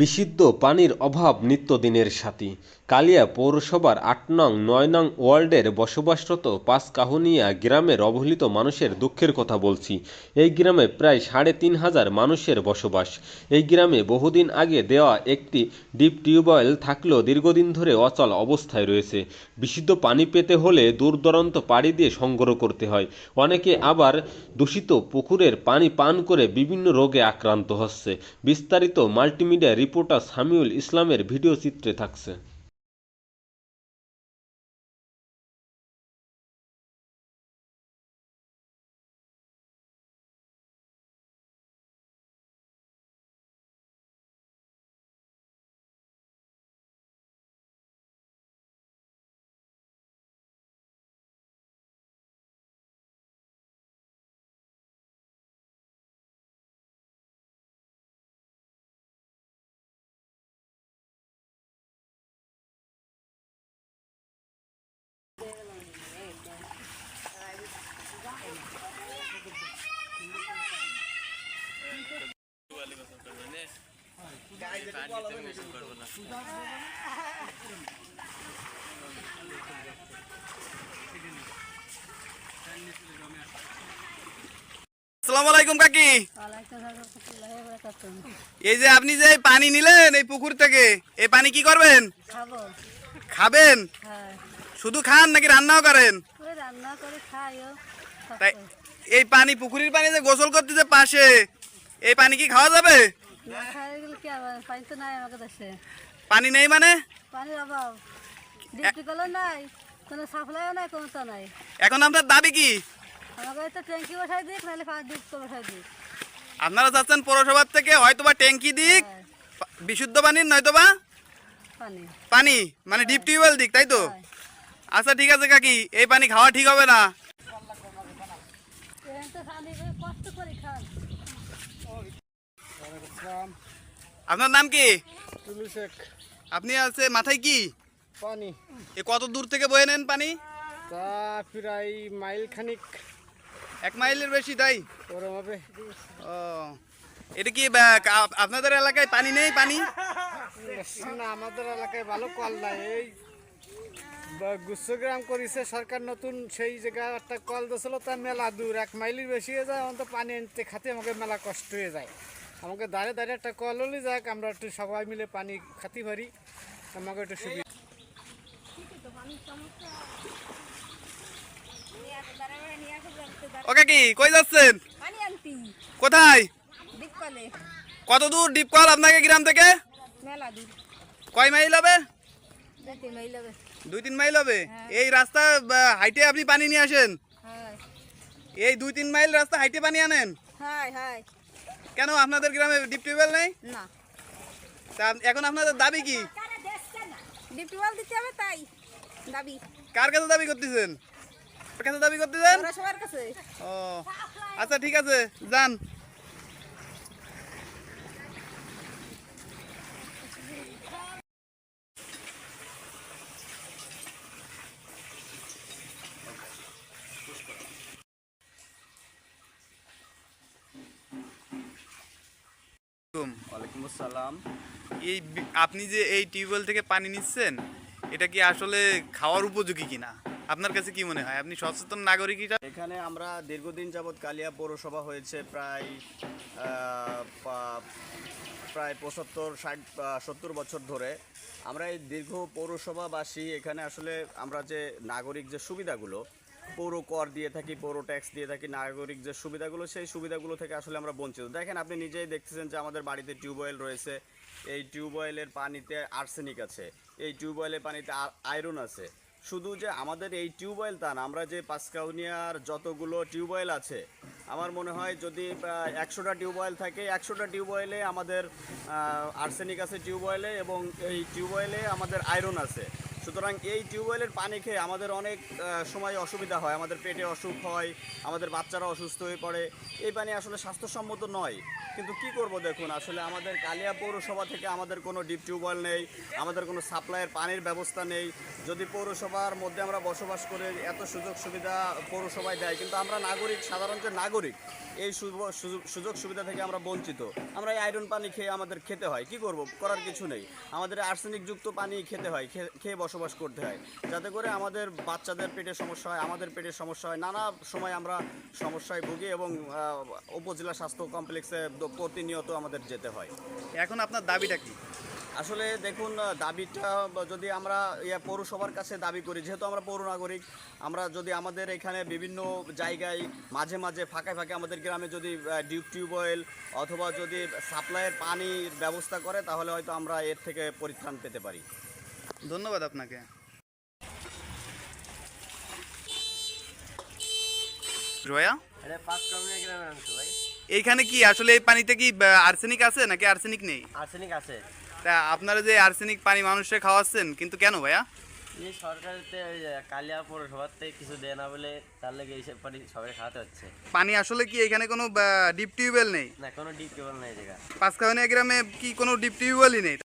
বিশুদ্ধ পানির অভাব নিত্যদিনের সাথী। কালিয়া পৌরসভার আট নং, নয় নং ওয়ার্ডের বসবাসরত পাঁচকাহুনিয়া গ্রামের অবহেলিত মানুষের দুঃখের কথা বলছি। এই গ্রামে প্রায় সাড়ে তিন হাজার মানুষের বসবাস। এই গ্রামে বহুদিন আগে দেওয়া একটি ডিপ টিউবওয়েল থাকলেও দীর্ঘদিন ধরে অচল অবস্থায় রয়েছে। বিশুদ্ধ পানি পেতে হলে দূর দূরান্ত পাড়ি দিয়ে সংগ্রহ করতে হয়। অনেকে আবার দূষিত পুকুরের পানি পান করে বিভিন্ন রোগে আক্রান্ত হচ্ছে। বিস্তারিত মাল্টিমিডিয়া রিপোর্টার সামিউল ইসলামের ভিডিও চিত্রে থাকছে। আসসালামু আলাইকুম কাকি। এই যে আপনি যে পানি নিলেন এই পুকুর থেকে এই পানি কি করবেন? খাবেন? হ্যাঁ। শুধু খান নাকি রান্নাও করেন? এই পানি পুকুরের পানি যে গোসল করতে যে পাশে এই পানি কি খাওয়া যাবে? পানি নাই আমাকে দেশে? পানি নেই মানে? পানির অভাব। ডিউটি কলও নাই কোনো সাপ্লাইও নাই কোনো তো নাই। এখন আপনার দাবি কি? আমাকে তো ট্যাঙ্কি বসাই দিক নাহলে ডিপ তো বসাই দিক। আপনারা চাচ্ছেন পৌরসভার থেকে হয়তোবা ট্যাঙ্কি দিক হ্যাঁ, বিশুদ্ধ পানির নয়তোবা পানি। পানি মানে ডিপ টিউবওয়েল দিক তাই তো? হ্যাঁ। আচ্ছা ঠিক আছে কাকি এই পানি খাওয়া ঠিক হবে না। কষ্ট করে খান। আপনার নাম কি? শেখ। আপনি আছে মাথায় কি? পানি। এ কত দূর থেকে বয়ে নেন পানি? তা প্রায় মাইল খানিক। এক মাইলের বেশি তাই? ওরম হবে। ও এটা কি আপনাদের এলাকায় পানি নেই পানি? না আমাদের এলাকায় ভালো কল নাই। এই গুচ্ছগ্রাম করেছে সরকার নতুন সেই জায়গায় একটা কল দিয়েছিল তা মেলা দূর। এক মাইলের বেশি হয়ে যায় আমাদের পানি আনতে খাতে আমাকে মেলা কষ্ট হয়ে যায়। আমাকে দাঁড়িয়ে দাঁড়িয়ে একটা কল হলে যাক আমরা একটু সবাই মিলে পানি খাতে পারি আমাকে একটু সুবিধা ওকে কি কই যাচ্ছেন? কোথায়? কত দূর ডিপ কল আপনাকে গ্রাম থেকে? কয় মাইল হবে? দুই তিন মাইল হবে? এই রাস্তা হাইটে আপনি পানি নিয়ে আসেন? হ্যাঁ। এই দুই তিন মাইল রাস্তা হাইটে পানি আনেন? হ্যাঁ হ্যাঁ। কেন আপনাদের গ্রামে ডিপ টিউবওয়েল নেই? না। তা এখন আপনাদের দাবি কি? ডিপ টিউবওয়েল দিতে হবে তাই দাবি। কার কাছে দাবি করতেছেন? কার কাছে দাবি করতেছেন? সবার কাছে। ও আচ্ছা ঠিক আছে যান। ওয়ালাইকুম আসসালাম। এই আপনি যে এই টিউবওয়েল থেকে পানি নিচ্ছেন এটা কি আসলে খাওয়ার উপযোগী কিনা? আপনার কাছে কি মনে হয়? আপনি সচেতন নাগরিক এখানে আমরা দীর্ঘদিন যাবৎ কালিয়া পৌরসভা হয়েছে প্রায় প্রায় পঁচাত্তর ষাট সত্তর বছর ধরে। আমরা এই দীর্ঘ পৌরসভাবাসী এখানে আসলে আমরা যে নাগরিক যে সুবিধাগুলো পৌর কর দিয়ে থাকি, পৌর ট্যাক্স দিয়ে থাকি, নাগরিক যে সুবিধাগুলো, সেই সুবিধাগুলো থেকে আসলে আমরা বঞ্চিত। দেখেন, আপনি নিজেই দেখতেছেন যে আমাদের বাড়িতে টিউবওয়েল রয়েছে, এই টিউবওয়েলের পানিতে আর্সেনিক আছে, এই টিউবওয়েলের পানিতে আয়রন আছে। শুধু যে আমাদের এই টিউবওয়েল তা না, আমরা যে পাঁচকাউনিয়ার যতগুলো টিউবওয়েল আছে, আমার মনে হয় যদি একশোটা টিউবওয়েল থাকে, একশোটা টিউবওয়েলে আমাদের আর্সেনিক আছে টিউবওয়েলে এবং এই টিউবওয়েলে আমাদের আয়রন আছে। সুতরাং এই টিউবওয়েলের পানি খেয়ে আমাদের অনেক সময় অসুবিধা হয়। আমাদের পেটে অসুখ হয়, আমাদের বাচ্চারা অসুস্থ হয়ে পড়ে। এই পানি আসলে স্বাস্থ্যসম্মত নয়। কিন্তু কি করব দেখুন, আসলে আমাদের কালিয়া পৌরসভা থেকে আমাদের কোনো ডিপ টিউবওয়েল নেই, আমাদের কোনো সাপ্লাইয়ের পানির ব্যবস্থা নেই। যদি পৌরসভার মধ্যে আমরা বসবাস করে এত সুযোগ সুবিধা পৌরসভায় দেয়, কিন্তু আমরা নাগরিক, সাধারণ যে নাগরিক, এই সুযোগ- সুবিধা থেকে আমরা বঞ্চিত। আমরা এই আয়রন পানি খেয়ে আমাদের খেতে হয়। কি করব? করার কিছু নেই। আমাদের আর্সেনিকযুক্ত পানি খেতে হয় খেয়ে খেয়ে বসবাস করতে হয়। যাতে করে আমাদের বাচ্চাদের পেটের সমস্যা হয় আমাদের পেটের সমস্যা হয়। নানা সময় আমরা সমস্যায় ভুগি এবং উপজেলা স্বাস্থ্য কমপ্লেক্সে প্রতিনিয়ত আমাদের যেতে হয়। এখন আপনার দাবিটা কি? আসলে দেখুন দাবিটা যদি আমরা ইয়া পৌরসভার কাছে দাবি করি যেহেতু আমরা পৌর নাগরিক আমরা যদি আমাদের এখানে বিভিন্ন জায়গায় মাঝে মাঝে ফাঁকে ফাঁকে আমাদের গ্রামে যদি ডিউব টিউবওয়েল অথবা যদি সাপ্লাইয়ের পানির ব্যবস্থা করে তাহলে হয়তো আমরা এর থেকে পরিত্রাণ পেতে পারি। ধন্যবাদ আপনাকে। এইখানে কি আসলে এই পানিতে কি আর্সেনিক আছে নাকি আর্সেনিক নেই? আর্সেনিক আছে। তা আপনারা যে আর্সেনিক পানি মানুষকে খাওয়াচ্ছেন কিন্তু কেন ভাইয়া? এই সরকারিতে কালিয়া পৌরসভার থেকে কিছু দেয় না বলে তার লেগে এইসব পানি সবাই খাওয়াতে হচ্ছে। পানি আসলে কি এখানে কোনো ডিপ টিউবওয়েল নেই? না কোনো ডিপ কেবল নেই জায়গা পাঁচকাহনিয়া গ্রামে কি কোনো ডিপ টিউবওয়েলই নেই?